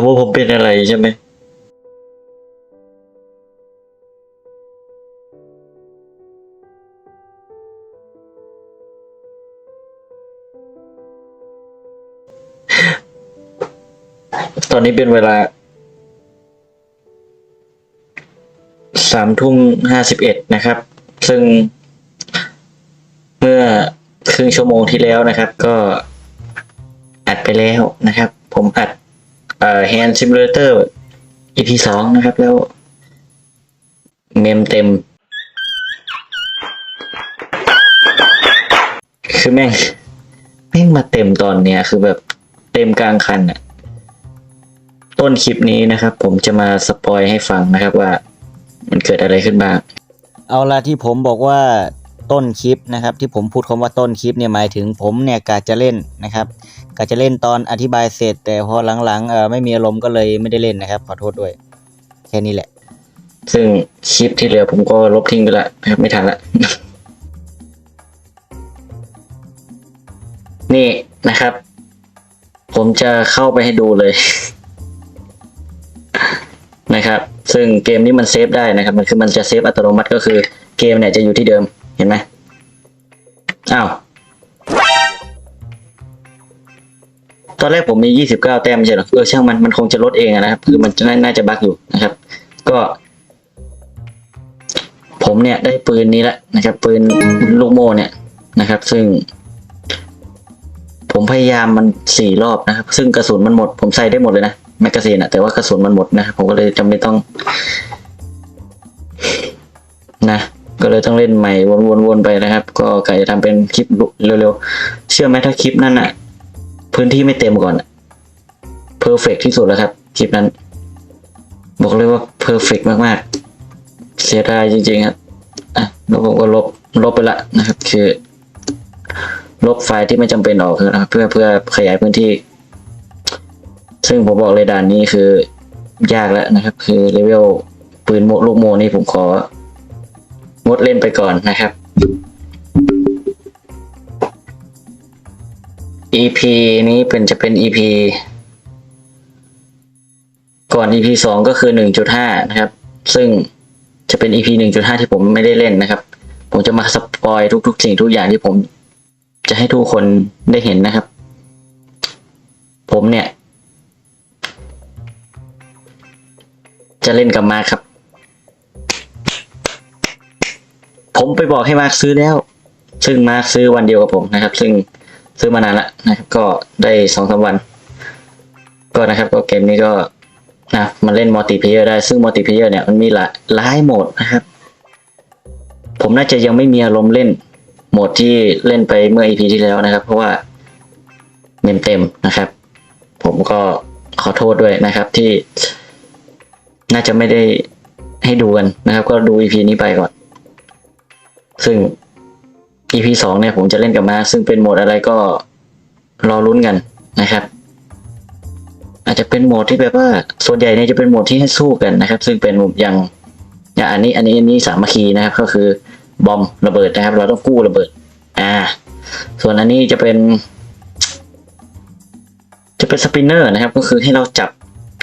ำว่าผมเป็นอะไรใช่ไหมตอนนี้เป็นเวลาสามทุ่มห้าสิบเอ็ดนะครับ ซึ่งเมื่อครึ่งชั่วโมงที่แล้วนะครับ ก็อัดไปแล้วนะครับ ผมอัด เอ่อ Hand Simulator EP สองนะครับแล้ว เมมเต็ม คือแม่งแม่งมาเต็มตอนเนี้ย คือแบบเต็มกลางคันอะต้นคลิปนี้นะครับ ผมจะมาสปอยให้ฟังนะครับว่า มันเกิดอะไรขึ้นบ้าง เอาละที่ผมบอกว่า ต้นคลิปนะครับ ที่ผมพูดคำว่าต้นคลิปเนี่ยหมายถึงผมเนี่ยกะจะเล่นนะครับกะจะเล่นตอนอธิบายเสร็จ แต่พอหลังๆเออไม่มีอารมณ์ก็เลยไม่ได้เล่นนะครับ ขอโทษด้วย แค่นี้แหละ ซึ่งคลิปที่เหลือผมก็ลบทิ้งไปละนะครับไม่ทันละนี่นะครับ ผมจะเข้าไปให้ดูเลยนะครับ ซึ่งเกมนี้มันเซฟได้นะครับ มันคือมันจะเซฟอัตโนมัติก็คือเกมเนี่ยจะอยู่ที่เดิม เห็นไหมอ้าว ตอนแรกผมมี 29 แต้มไม่ใช่หรอเออช่างมันมันคงจะลดเองนะครับ คือมันน่าน่าจะบั๊กอยู่นะครับ ก็ ผมเนี่ยได้ปืนนี้แล้วนะครับ ปืนลูกโม่เนี่ยนะครับ ซึ่ง ผมพยายามมันสี่รอบนะครับ ซึ่งกระสุนมันหมด ผมใส่ได้หมดเลยนะแมกกาซีนอะแต่ว่ากระสุนมันหมดนะครับผมก็เลยจำเป็นต้อง นะ ก็เลยต้องเล่นใหม่วนๆไปนะครับ ก็กะจะทำเป็นคลิปเร็วๆ เชื่อไหมถ้าคลิปนั้นอะพื้นที่ไม่เต็มก่อนเพอร์เฟกที่สุดแล้วครับ คลิปนั้น บอกเลยว่าเพอร์เฟกมากๆ เสียดายจริงๆครับอะแล้วผมก็ลบลบไปละนะครับ คือ ลบไฟล์ที่ไม่จำเป็นออกนะครับเพื่อเพื่อขยายพื้นที่ ซึ่งผมบอกเลยด่านนี้คือยากแล้วนะครับ คือเลเวลปืนโมลูกโมนี่ผมขอ งดเล่นไปก่อนนะครับ EP นี้เป็นจะเป็น EP ก่อน EP สองก็คือหนึ่งจุดห้านะครับ ซึ่งจะเป็น EP หนึ่งจุดห้าที่ผมไม่ได้เล่นนะครับ ผมจะมาสปอยทุก ๆ สิ่งทุกอย่างที่ผมจะให้ทุกคนได้เห็นนะครับ ผมเนี่ย จะเล่นกับมาครับ ผมไปบอกให้มาร์คซื้อแล้ว ซึ่งมาร์คซื้อวันเดียวกับผมนะครับ ซึ่งซื้อมานานละนะครับ ก็ได้สองสามวัน ก็นะครับก็เกมนี้ก็นะมันเล่นมัลติเพเยอร์ได้ซึ่งมัลติเพเยอร์เนี่ยมันมีหลายหลายโหมดนะครับ ผมน่าจะยังไม่มีอารมณ์เล่นโหมดที่เล่นไปเมื่อ EP ที่แล้วนะครับ เพราะว่าเมมเต็มนะครับ ผมก็ขอโทษด้วยนะครับที่ น่าจะไม่ได้ให้ดูกันนะครับ ก็ดู EP นี้ไปก่อน ซึ่ง EP สองเนี่ยผมจะเล่นกับมาซึ่งเป็นโหมดอะไรก็รอลุ้นกันนะครับ อาจจะเป็นโหมดที่แบบว่า ส่วนใหญ่เนี่ยจะเป็นโหมดที่ให้สู้กันนะครับ ซึ่งเป็นอย่างอย่างอันนี้อันนี้อันนี้สามัคคีนะครับ ก็คือบอมระเบิดนะครับ เราต้องกู้ระเบิด อ่า ส่วนอันนี้จะเป็น จะเป็นสปินเนอร์นะครับ ก็คือให้เราจับ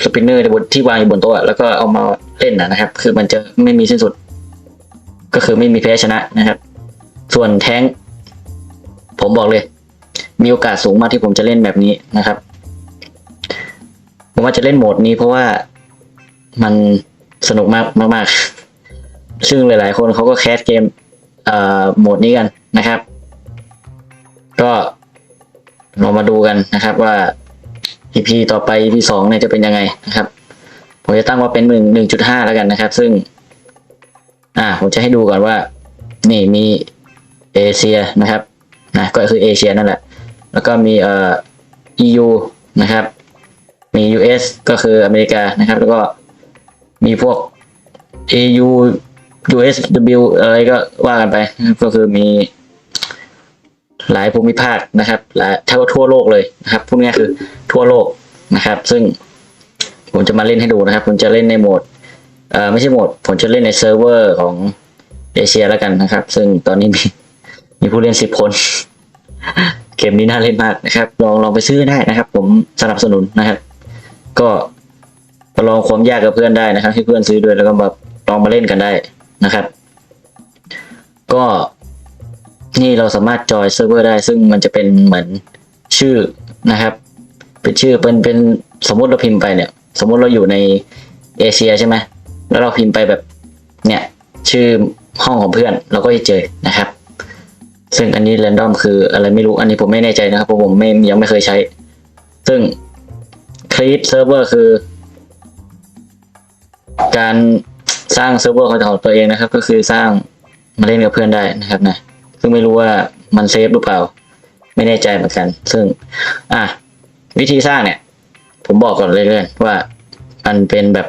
สปินเนอร์ที่วางอยู่บนโต๊ะแล้วก็เอามาเล่นนะนะครับ คือมันจะไม่มีสิ้นสุด ก็คือไม่มีแพ้ชนะนะครับ ส่วนแท้ง ผมบอกเลย มีโอกาสสูงมากที่ผมจะเล่นแบบนี้นะครับ ผมว่าจะเล่นโหมดนี้เพราะว่ามันสนุกมากมากๆ ซึ่งหลาย ๆ คนเขาก็แคสเกมเอ่อโหมดนี้กันนะครับ ก็เรามาดูกันนะครับว่า EP ต่อไป EP สองเนี่ยจะเป็นยังไงนะครับ ผมจะตั้งว่าเป็นหนึ่งหนึ่งจุดห้าแล้วกันนะครับ ซึ่ง อ่าผมจะให้ดูก่อนว่า นี่มีเอเชียนะครับนะก็คือเอเชียนั่นแหละ แล้วก็มีเอ่อ EU นะครับ มี US ก็คืออเมริกานะครับ แล้วก็มีพวก AU USW อะไรก็ว่ากันไป ก็คือมีหลายภูมิภาคนะครับหลายเท่าทั่วโลกเลยนะครับพูดง่ายคือทั่วโลกนะครับ ซึ่งผมจะมาเล่นให้ดูนะครับผมจะเล่นในโหมด เอ่อไม่ใช่โหมดผมจะเล่นในเซิร์ฟเวอร์ของเอเชียแล้วกันนะครับ ซึ่งตอนนี้มีมีผู้เล่นสิบคน เกมนี้น่าเล่นมากนะครับ ลองลองไปซื้อได้นะครับ ผมสนับสนุนนะครับ ก็ประลองความยากกับเพื่อนได้นะครับ ให้เพื่อนซื้อด้วยแล้วก็แบบลองมาเล่นกันได้นะครับ ก็นี่เราสามารถจอยเซิร์ฟเวอร์ได้ ซึ่งมันจะเป็นเหมือนชื่อนะครับ เป็นชื่อเป็นเป็นสมมติเราพิมพ์ไปเนี่ย สมมติเราอยู่ในเอเชียใช่ไหม แล้วเราพิมพ์ไปแบบเนี่ยชื่อห้องของเพื่อนเราก็จะเจอนะครับ ซึ่งอันนี้แรนดอมคืออะไรไม่รู้อันนี้ผมไม่แน่ใจนะครับเพราะผมไม่ยังไม่เคยใช้ ซึ่ง create server คือ การสร้างเซิร์ฟเวอร์ของตัวเองนะครับ ก็คือสร้างมาเล่นกับเพื่อนได้นะครับนะซึ่งไม่รู้ว่ามันเซฟหรือเปล่า ไม่แน่ใจเหมือนกัน ซึ่ง อะวิธีสร้างเนี่ย ผมบอกก่อนเลยเลยว่า มันเป็นแบบ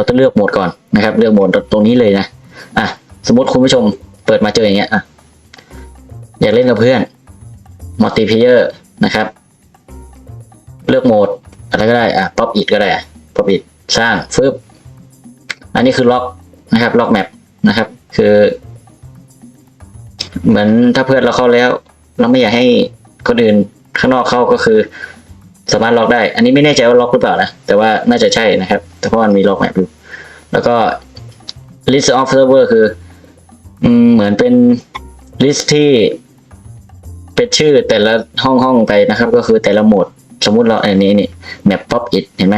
เราต้องเลือกโหมดก่อนนะครับ เลือกโหมดตรงนี้เลยนะอะสมมติคุณผู้ชมเปิดมาเจออย่างเงี้ยอะอยากเล่นกับเพื่อนมัลติเพเยอร์นะครับ เลือกโหมดอะไรก็ได้อะป๊อปอิดก็ได้อะป๊อปอิดสร้างฟึบอันนี้คือล็อกนะครับล็อกแมปนะครับ คือ เหมือนถ้าเพื่อนเราเข้าแล้ว เราไม่อยากให้คนอื่นข้างนอกเข้าก็คือ สามารถล็อกได้ อันนี้ไม่แน่ใจว่าล็อกหรือเปล่านะแต่ว่าน่าจะใช่นะครับ แต่เพราะมันมีโลกแมปอยู่แล้วก็ list of server คืออเหมือนเป็น list ที่เป็นชื่อแต่ละห้องห้องไปนะครับ ก็คือแต่ละโหมด สมมุติเราอันนี้นี่ map pop it เห็นไหม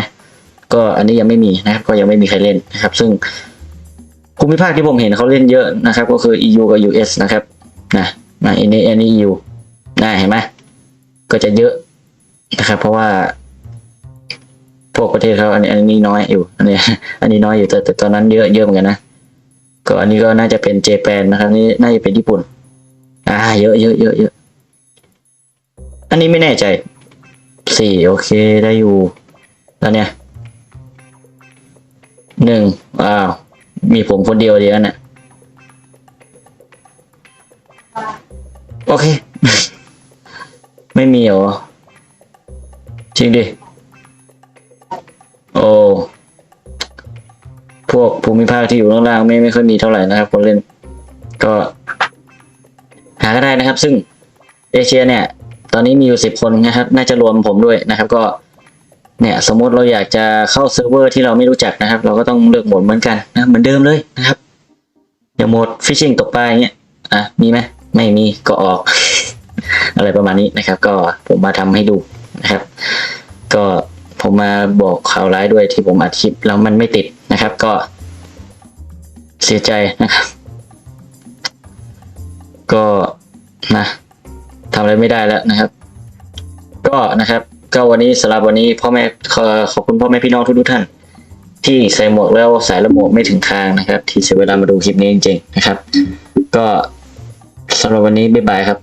ก็อันนี้ยังไม่มีนะครับ ก็ยังไม่มีใครเล่นนะครับ ซึ่งภูมิภาคที่ผมเห็นเขาเล่นเยอะนะครับ ก็คือ EU กับ US นะครับนะนะอันนี้อันนี้ EU นะเห็นไหมก็จะเยอะนะครับ เพราะว่า วกประเทศเขาอันนี้อันนี้น้อยอยู่อันนี้อันนี้น้อยอยู่แต่แต่ตอนนั้นเยอะเยอะเหมือนกันนะก็อันนี้ก็น่าจะเป็นเจแปนนะครับนี่น่าจะเป็นญี่ปุ่น อ่า เยอะเยอะเยอะเยอะอันนี้ไม่แน่ใจสี่โอเคได้อยู่แล้วเนี่ยหนึ่งอ้าวมีผมคนเดียวเดียวน่ะโอเค ไม่มีเหรอจริงดิ วกภูมิภาคที่อยู่ล่างๆไม่ไม่ค่อยมีเท่าไหร่นะครับคนเล่นก็ หาก็ได้นะครับ ซึ่งเอเชียเนี่ย ตอนนี้มีอยู่สิบคนนะครับ น่าจะรวมผมด้วยนะครับ ก็เนี่ยสมมติเราอยากจะเข้าเซิร์ฟเวอร์ที่เราไม่รู้จักนะครับ เราก็ต้องเลือกโหมดเหมือนกันนะเหมือนเดิมเลยนะครับ อย่างโหมดฟิชชิงตกปลาอย่างเงี้ยอะมีไหมไม่มีก็ออก อะไรประมาณนี้นะครับ ก็ผมมาทำให้ดูนะครับ ก็ผมมาบอกข่าวร้ายด้วยที่ผมอัดคลิปแล้วมันไม่ติดนะครับ ก็ เสียใจนะครับ ก็นะทำอะไรไม่ได้แล้วนะครับ ก็นะครับ ก็วันนี้สำหรับวันนี้พ่อแม่ขอขอบคุณพ่อแม่พี่น้องทุกๆท่าน ที่ใส่หมวกแล้วสายระหมกไม่ถึงคางนะครับ ที่เสียเวลามาดูคลิปนี้จริงๆนะครับ ก็สำหรับวันนี้บ๊ายบายครับ